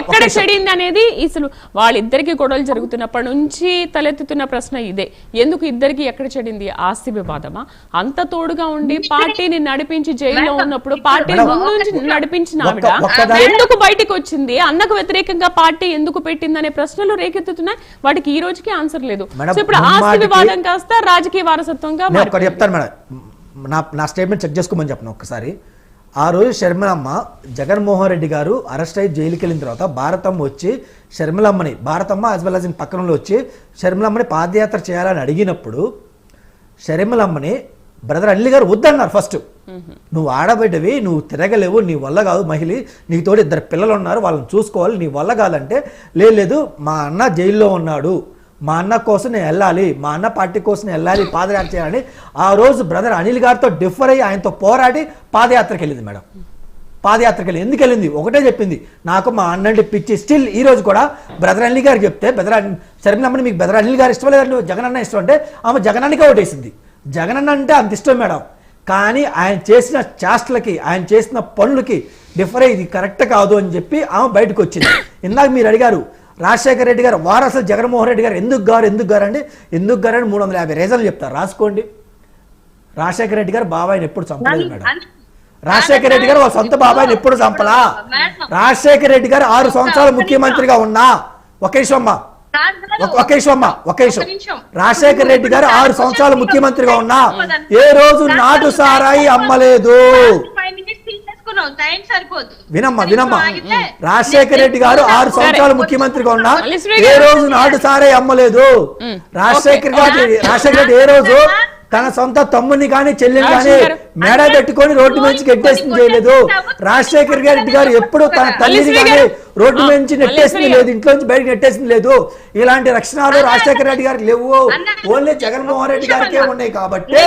ఎక్కడ. చెడింది అనేది అసలు వాళ్ళిద్దరికి గొడవలు జరుగుతున్నప్పటి నుంచి తలెత్తుతున్న ప్రశ్న ఇదే. ఎందుకు ఇద్దరికి ఎక్కడ చెడింది? ఆస్తి వివాదమా? అంత తోడుగా ఉండి పార్టీని నడిపించి జైల్లో ఉన్నప్పుడు పార్టీ ముందు నుంచి నడిపించిన ఆవిడ ఎందుకు బయటికి వచ్చింది? అన్నకు వ్యతిరేకంగా పార్టీ ఎందుకు పెట్టిందనే ప్రశ్నలు రేకెత్తుతున్నాయి. వాటికి ఈ రోజుకి ఆన్సర్ లేదు. ఇప్పుడు ఆస్తి వివాదం కాస్త రాజకీయ వారసత్వంగా చెప్తాను మేడం. నా స్టేట్మెంట్ చెక్ చేసుకోమని చెప్పను ఒక్కసారి ఆ రోజు షర్మిలమ్మ జగన్మోహన్ రెడ్డి గారు అరెస్ట్ అయ్యి జైలుకి వెళ్ళిన తర్వాత భారతమ్మ వచ్చి షర్మిలమ్మని Bharathamma as well as as పక్కనలో వచ్చి షర్మిలమ్మని పాదయాత్ర చేయాలని అడిగినప్పుడు షర్మిలమ్మని బ్రదర్ అల్లి గారు వద్దన్నారు ఫస్ట్ నువ్వు ఆడబిడ్డవి నువ్వు తిరగలేవు నీ వల్ల కాదు మహిళ నీతోటి ఇద్దరు పిల్లలు ఉన్నారు వాళ్ళని చూసుకోవాలి నీ వల్ల కాదంటే "లేదు, లేదు మా అన్న జైల్లో ఉన్నాడు మా అన్న కోసం నేను వెళ్ళాలి మా అన్న పార్టీ కోసం వెళ్ళాలి పాదయాత్ర చేయాలని ఆ రోజు బ్రదర్ అనిల్ గారితో డిఫర్ అయ్యి ఆయనతో పోరాడి పాదయాత్రకి వెళ్ళింది మేడం. పాదయాత్రకి వెళ్ళి ఎందుకు వెళ్ళింది? ఒకటే చెప్పింది. నాకు మా అన్నంటి పిచ్చి. స్టిల్ ఈ రోజు కూడా బ్రదర్ అనిల్ గారు చెప్తే బ్రదర్ శర్మిలమ్మని మీకు బ్రదర్ అనిల్ గారు ఇష్టం లేదంటే జగన్ అన్న ఇష్టం అంటే ఆమె జగనన్నకే ఓటేసింది. జగనన్న అంటే అంత ఇష్టం మేడం. కానీ ఆయన చేసిన చేష్టలకి ఆయన చేసిన పనులకి డిఫర్ ఇది కరెక్ట్ కాదు అని చెప్పి ఆమె బయటకు వచ్చింది. ఇందాక మీరు అడిగారు రాజశేఖర రెడ్డి గారు వారు అసలు జగన్మోహన్ రెడ్డి గారు ఎందుకు గారు ఎందుకు గారు అండి? ఎందుకు గారు అని మూడు వందల యాభై రీజన్లు చెప్తారు. రాసుకోండి. రాజశేఖర రెడ్డి గారు బాబాయిని ఎప్పుడు చంపలేదు మేడం. రాజశేఖర రెడ్డి గారు వాళ్ళ సొంత బాబాయిని ఎప్పుడు చంపలా? రాజశేఖర రెడ్డి గారు ఆరు సంవత్సరాలు ముఖ్యమంత్రిగా ఉన్నా. ఒక నిమిషం అమ్మా. ఒక- ఒక నిమిషం అమ్మా. ఒక నిమిషం. రాజశేఖర రెడ్డి గారు ఆరు సంవత్సరాలు ముఖ్యమంత్రిగా ఉన్నా. ఏ రోజు నాటు సారాయి అమ్మలేదు. వినమ్మా వినమ్మా. రాజశేఖర రెడ్డి గారు ఆరు సంవత్సరాలు ముఖ్యమంత్రిగా ఉన్నా ఏ. రోజు నాటు సారే అమ్మలేదు. రాజశేఖర్ గారు రాజశేఖర రెడ్డి ఏ రోజు తన సొంత తమ్ముని కానీ చెల్లిని కానీ గారు. మేడ పెట్టుకొని రోడ్డు నుంచి గెట్టేసింది చేయలేదు రాజశేఖర్ రెడ్డి గారు ఎప్పుడు తన తల్లిని కానీ గారు. రోడ్డు నుంచి నెట్టేసింది లేదు గారు. ఇంట్లో నుంచి బయటకు నెట్టేసింది లేదు. ఇలాంటి రక్షణాలు రాజశేఖర రెడ్డి గారికి లేవు. ఓన్లీ జగన్మోహన్ రెడ్డి గారికే ఉన్నాయి కాబట్టి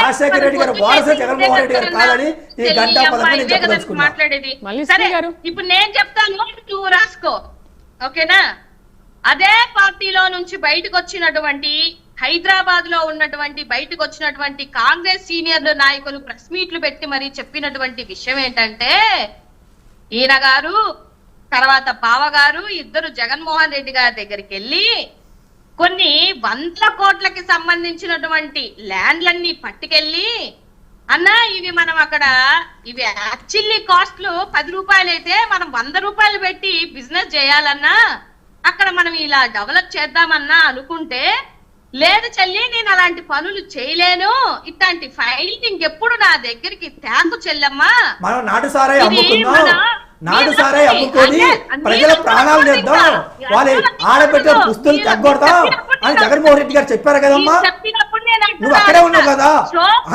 రాజశేఖర రెడ్డి గారు వారసు జగన్మోహన్ రెడ్డి గారు కాదని ఈ గంట పదకొండు గారు. ఇప్పుడు నేను చెప్తాను. నువ్వు రాసుకో. ఓకేనా? అదే పార్టీలో నుంచి బయటకు వచ్చినటువంటి హైదరాబాద్లో ఉన్నటువంటి బయటకు వచ్చినటువంటి కాంగ్రెస్ సీనియర్ నాయకులు ప్రెస్ మీట్లు పెట్టి మరి చెప్పినటువంటి విషయం ఏంటంటే ఈయన గారు తర్వాత బావ గారు ఇద్దరు జగన్మోహన్ రెడ్డి గారి దగ్గరికి వెళ్ళి కొన్ని వందల కోట్లకి సంబంధించినటువంటి ల్యాండ్లన్నీ పట్టుకెళ్ళి అన్న ఇవి మనం అక్కడ ఇవి యాక్చువల్లీ కాస్ట్లు పది రూపాయలు అయితే మనం వంద రూపాయలు పెట్టి బిజినెస్ చేయాలన్నా అక్కడ మనం ఇలా డెవలప్ చేద్దామన్నా అనుకుంటే లేదు చెల్లి నేను అలాంటి పనులు చేయలేను. ఇట్లాంటి ఫైల్ ఇంకెప్పుడు నా దగ్గరికి తేకు చెల్లమ్మా. మనం నాటు సారాయి అమ్ముకుందాం. నాటు సారాయి. అమ్ముకొని ప్రజల ప్రాణాలు చేద్దాం. వాళ్ళ ఆడబిడ్డ. పుస్తులు మీరు తగ్గొడతాం. అని జగన్మోహన్ రెడ్డి గారు చెప్పారు కదమ్మా. నువ్వు అక్కడే ఉన్నావు కదా.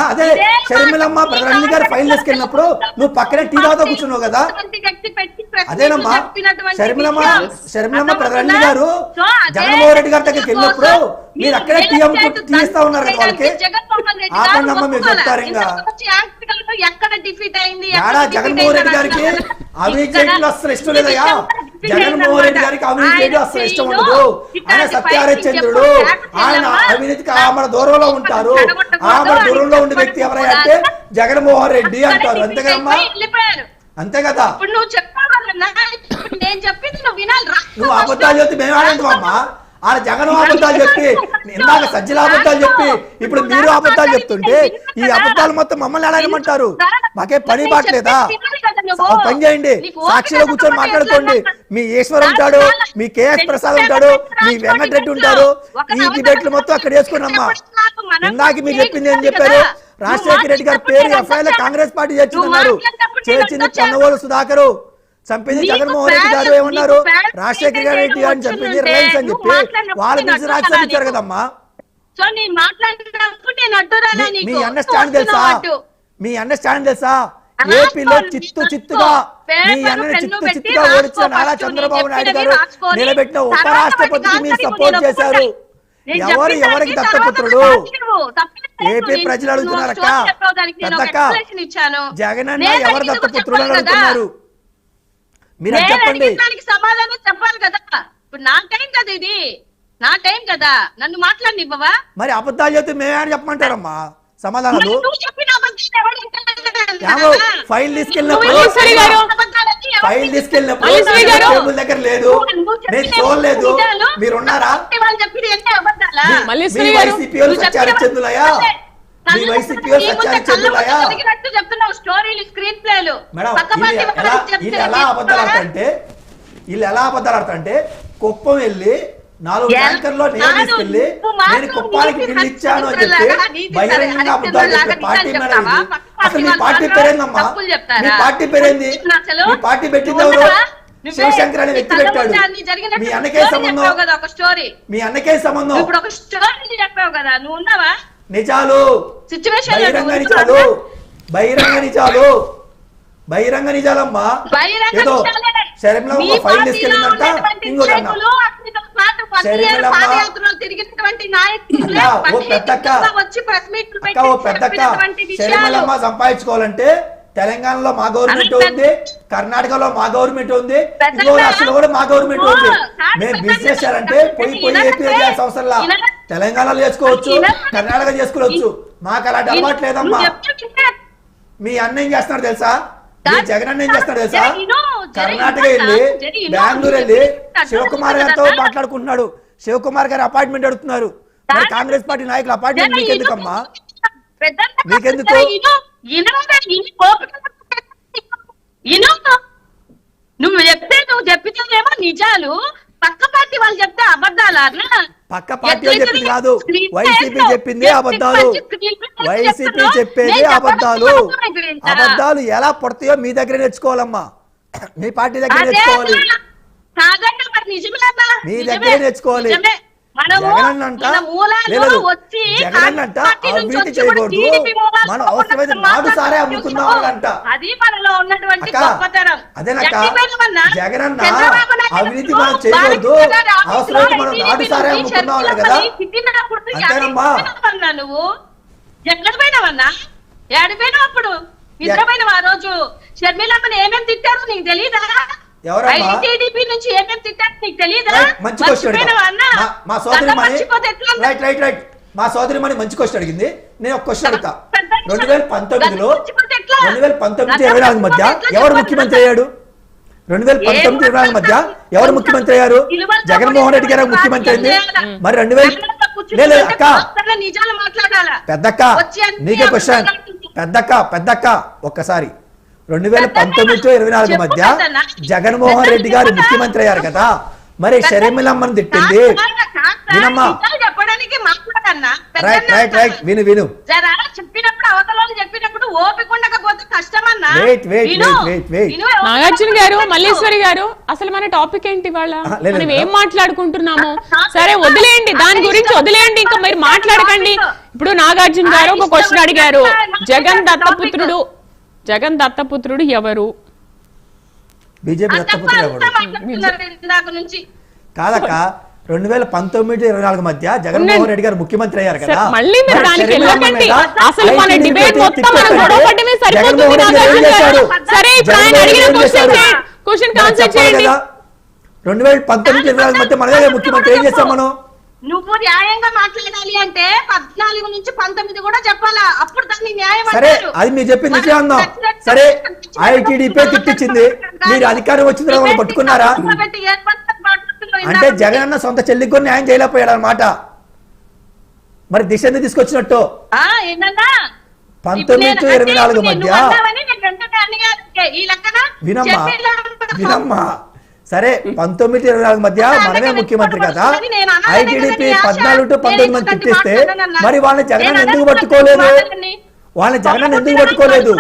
అదే షర్మిలమ్మ అన్ని గారు ఫైల్ తీసుకెళ్ళినప్పుడు నువ్వు పక్కనే టీ తాగుతూ కూర్చున్నావు కదా. అదేనమ్మా గారు జగన్మోహన్ రెడ్డి గారి దగ్గరికి వెళ్ళినప్పుడు కోసం మీరు అక్కడే ఉన్నారు కదా వాళ్ళకి. మీరు. చెప్తారు ఇంకా. ఏడా జగన్మోహన్ రెడ్డి గారికి. అవినీతి చేయడం అస్సలు ఇష్టం లేదయ్యా. జగన్మోహన్ రెడ్డి. గారికి అవినీతి చేయడం అస్సలు ఇష్టం ఉండదు. ఆయన ఎప్పుడు ఆయన అవినీతికి ఆమడ దూరంలో ఉంటారు. అని దూరంలో ఉండే వ్యక్తి ఎవరైనా అంటే జగన్మోహన్ రెడ్డి అంటారు. అంతే కదమ్మా అంతే కదా. ఇప్పుడు నువ్వు నేను చెప్పింది నువ్వు వినాలి. నువ్వు అబద్ధాలు చెప్తే మేము ఆడంటామమ్మా ఆడ జగన్ అబద్ధాలు చెప్పి ఇందాక సజ్జల అబద్ధాలు చెప్పి ఇప్పుడు మీరు అబద్ధాలు చెప్తుంటే ఈ అబద్ధాలు మొత్తం మమ్మల్ని ఆడమంటారు మాకే పని బాట్లేదా ఒక పని చేయండి. సాక్షిలో కూర్చొని మాట్లాడుకోండి. మీ ఈశ్వర్ ఉంటాడు మీ కేఎస్ ప్రసాద్ ఉంటాడు మీ వెంకటరెడ్డి ఉంటారు ఈ డిబేట్లు మొత్తం అక్కడ వేసుకున్నమ్మా ఇందాక మీరు చెప్పింది ఏం చెప్పారు? రాజశేఖర రెడ్డి గారి పేరు ఎఫ్ఐఆర్ కాంగ్రెస్ పార్టీ చేర్చిందన్నారు చేర్చింది పొన్నవోలు సుధాకరు. చంపింది జగన్మోహన్ రెడ్డి గారు ఏమన్నారు రాజశేఖర రెడ్డి గారిని చంపింది రిలయన్స్ అని చెప్పి వాళ్ళ నుంచి రాజ్యసభ ఇచ్చారు కదమ్మా మీ- అండర్స్టాండ్ తెలుసా అడ్డు. మీ అండర్స్టాండ్ తెలుసా రాసుకో, ఏపీలో చిత్తు. చిత్తుగా మీ అన్నని పెన్ను చిత్తు చిత్తుగా ఓడించిన నారా. చంద్రబాబు నాయుడు గారు నిలబెట్టిన ఉపరాష్ట్రపతికి మీరు సపోర్ట్ చేశారు ఎవరు ఎవరికి దత్తపుత్రుడు. ఏపీ ప్రజలు అడుగుతున్నారక్క స్టోరీ చెప్పావు, దానికి నేను ఒక పెద్దక్క explanation ఇచ్చాను. జగనన్న నేను ఎవరు దత్తపుత్రుడు అని. అడుగుతున్నారు మీరు చెప్పండి. సమాధానం చెప్పాలి కదా. ఇప్పుడు నా టైం కదా ఇది. నా టైం కదా. నన్ను మాట్లాడినివ్వవా? మరి అబద్ధాలు చెప్తే మేమే అని చెప్పమంటారమ్మా. సమాధానాలు? ఫైల్ తీసుకెళ్ళినప్పుడు. ఫైల్ తీసుకెళ్ళినప్పుడు దగ్గర లేదు. నేను చూడలేదు. మీరు ఉన్నారా మల్లీశ్వరి మీ గారు. మీ వైసీపీ చెప్తున్నావు స్టోరీలు స్క్రీన్ ప్లేలు మేడం వీళ్ళు ఎలా అబద్ధాలు? ఆడతారంటే వీళ్ళు ఎలా అబద్ధాలు ఆడతారంటే కుప్పం వెళ్ళి నాలుగు ట్యాంకర్లో మాత్రం నేను కుప్పానికి బిల్లు ఇచ్చాను అని చెప్పి బహిరంగంగా అబద్ధాలు చెప్పే పార్టీ మేడం అసలు మీ పార్టీ పేరేందమ్మా? మీ పార్టీ పేరేంది? మీ పార్టీ పెట్టింది ఎవరు శివశంకర్ అనే వ్యక్తి పెట్టాడు. మీ అన్నకే సంబంధం. మీ అన్నకే సంబంధం. ఇప్పుడు ఒక స్టోరీ చెప్పావు కదా నువ్వు ఉన్నావా నిజాలు. బహిరంగ నిజాలు. బహిరంగ నిజాలు. బహిరంగ నిజాలమ్మా. ఏదో. శర్మిల ఒక ఫైల్ తీసుకెళ్ళిందంట. శర్మిలమ్మ. శర్మిలమ్మ సంపాదించుకోవాలంటే తెలంగాణలో మా గవర్నమెంట్ ఉంది. కర్ణాటకలో మా గవర్నమెంట్ ఉంది. ఇంకో రాష్ట్రంలో కూడా మా గవర్నమెంట్ ఉంది. మేము. బిజినెస్ చేయాలంటే పోయి పోయి ఏపీ చేయాల్సిన అవసరం తెలంగాణలో చేసుకోవచ్చు కర్ణాటక చేసుకోవచ్చు మాకు అలాంటి అలవాటు లేదమ్మా మీ అన్న ఏం చేస్తున్నాడు తెలుసా మీ. జగన్ అన్న ఏం చేస్తున్నాడు తెలుసా కర్ణాటక వెళ్ళి. బెంగళూరు వెళ్ళి శివకుమార్ గారితో. మాట్లాడుకుంటున్నాడు శివకుమార్ గారి అపాయింట్మెంట్ అడుగుతున్నారు మరి. కాంగ్రెస్ పార్టీ నాయకుల ఇను. మీకెందుకమ్మా మీకెందుకు? నువ్వు చెప్తే నువ్వు చెప్పితేనేమో నిజాలు పక్క పార్టీ వాళ్ళు చెప్తే అబద్ధాలు అన్నా పక్క పార్టీ చెప్పింది కాదు. వైసీపీ చెప్పింది అబద్ధాలు. వైసీపీ చెప్పేది అబద్ధాలు. అబద్ధాలు ఎలా పుడతాయో మీ దగ్గర నేర్చుకోవాలమ్మా. మీ పార్టీ దగ్గర నేర్చుకోవాలి. మీ. దగ్గరే నేర్చుకోవాలి. అవినీతి చేయకూడదు. మనం కాకుండా అవసరమైతే అసలు నాడు సారే మాట్లాడడం అమ్ముకుందాం ఎందుకు? వాళ్ళంట అది మనలో ఉన్నటువంటి అదేనక్క, అవినీతి మనం చేయకూడదు. అవసరమైతే మనం సారే అమ్ముకుందాం కదా? అంతేనమ్మా? నువ్వు? ఎక్కడ పోయినావన్నా ఏడిపోయినావు అప్పుడు? నిద్రపోయినావు ఆ రోజు? షర్మిలమ్మని ఏమేం తిట్టారు నీకు తెలీదా? మంచి క్వశ్చన్? మా- సోదరి? Right right right. మా సోదరి మంచి క్వశ్చన్ అడిగింది. నేను ఒక క్వశ్చన్ అడుగుతా. రెండు వేల పంతొమ్మిదిలో? రెండు వేల పంతొమ్మిది ఇరవై నాలుగు మధ్య ఎవరు? ముఖ్యమంత్రి అయ్యాడు? రెండు వేల పంతొమ్మిది ఇరవై నాలుగు మధ్య ఎవరు ముఖ్యమంత్రి అయ్యారు? జగన్మోహన్ రెడ్డి గారు ముఖ్యమంత్రి అయింది. మరి రెండు వేల లేదు అక్క. పెద్దక్క నీకే క్వశ్చన్ పెద్దక్క పెద్దక్క ఒక్కసారి. రెండు వేల పెద్దక్క, పంతొమ్మిది టు ఇరవై నాలుగు మధ్య. జగన్మోహన్ రెడ్డి గారు. ముఖ్యమంత్రి అయ్యారు కదా? మరి షర్మిలమ్మని తిట్టింది. వినమ్మా. రైట్ రైట్ రైట్ విను విను. నాగార్జున గారు మల్లేశ్వరి గారు అసలు మన టాపిక్ ఏంటి వాళ్ళ మనం. ఏం మాట్లాడుకుంటున్నాము? సరే వదిలేయండి. దాని గురించి వదిలేయండి. ఇంకా మీరు మాట్లాడకండి. ఇప్పుడు నాగార్జున గారు ఒక క్వశ్చన్ అడిగారు. జగన్ దత్తపుత్రుడు జగన్ దత్తపుత్రుడు ఎవరు? బీజేపీ దత్తపుత్రుడు కాదక్క రెండు వేల పంతొమ్మిది ఇరవై నాలుగు మధ్య జగన్మోహన్ రెడ్డి గారు ముఖ్యమంత్రి అయ్యారు కదా? మళ్ళీ మీరు మరి దానికి షర్మిలమ్మ వెళ్ళకండి. మీద అసలు మన ఐటీడీపీ డిబేట్ పెట్టి మొత్తం మనం తిట్టారంటే గొడవ పడ్డమే సరిపోతుంది జగన్మోహన్ రెడ్డి గారు ఏం నాగార్జున గారు. చేశారు? సరే ఇప్పుడు ఆయన జగన్మోహన్ అడిగిన రెడ్డి ఏం క్వశ్చన్ చేశారు? క్వశ్చన్ మరి ఆన్సర్ చెప్పాలి చేయండి. కదా రెండు వేల పంతొమ్మిది ఇరవై నాలుగు మధ్య మనమే ముఖ్యమంత్రి ఏం చేస్తాం మనం? నువ్వు న్యాయంగా మాట్లాడాలి అంటే పద్నాలుగు నుంచి పంతొమ్మిది కూడా చెప్పాలా? అప్పుడు దాన్ని న్యాయం సరే. అది మీరు చెప్పింది నిజమే సరే ఐటీడీపీ తిట్టించింది. మీరు అధికారం వచ్చిన తర్వాత పట్టుకున్నారా? అంటే జగన్ అన్న సొంత చెల్లికి కూడా న్యాయం చేయలేకపోయాడు అనమాట మరి దిశ ఎందుకు తీసుకొచ్చినట్టు? పంతొమ్మిది టు ఇరవై నాలుగు మధ్య వినమ్మా వినమ్మా. సరే పంతొమ్మిది ఇరవై నాలుగు మధ్య మనమే ముఖ్యమంత్రి కదా? ఐటీడీపీ పద్నాలుగు టు పంతొమ్మిది మంది తిట్టిస్తే మరి వాళ్ళని జగన్ ఎందుకు పట్టుకోలేదు? వాళ్ళని జగన్ ఎందుకు పట్టుకోలేదు?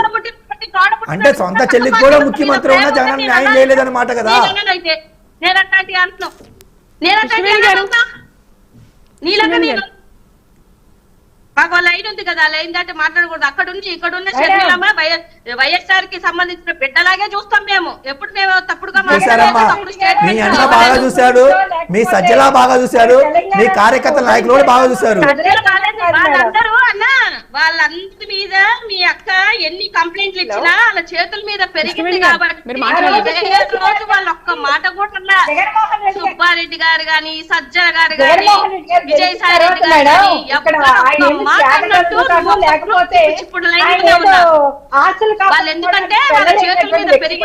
అంటే సొంత చెల్లికి కూడా ముఖ్యమంత్రి ఉన్నా జగన్ న్యాయం చేయలేదన్నమాట కదా? నేనన్నానైతే. నేను అట్లాంటి అంటున్నావు నేను అట్లాంటి కృష్ణవేణి గారు. అన్నా. నీలాగా కృష్ణవేణి నేను గారు. మాకు లైన్ ఉంది కదా లైన్ దాటి మాట్లాడకూడదు. అక్కడ ఉంది ఇక్కడ ఉన్న షర్మిలమ్మ వైఎస్ఆర్కి సంబంధించిన బిడ్డలాగే చూస్తాం మేము. ఎప్పుడు మేము తప్పుడుగా మీ అన్న. బాగా చూశాడు. మీ సజ్జలా బాగా చూశాడు. మీ కార్యకర్తల నాయకులు కూడా బాగా చూశారు. వాళ్ళందరూ అన్న వాళ్ళందరి మీద మీ అక్క ఎన్ని కంప్లైంట్లు ఇచ్చినా వాళ్ళ చేతుల మీద పెరిగింది కాబట్టి రోజు వాళ్ళు ఒక్క మాట కూడా సుబ్బారెడ్డి గారు గాని సజ్జల గారు గాని విజయసాయి రెడ్డి గారు ఇప్పుడు వాళ్ళు ఎందుకంటే వాళ్ళ చేతుల మీద పెరిగిన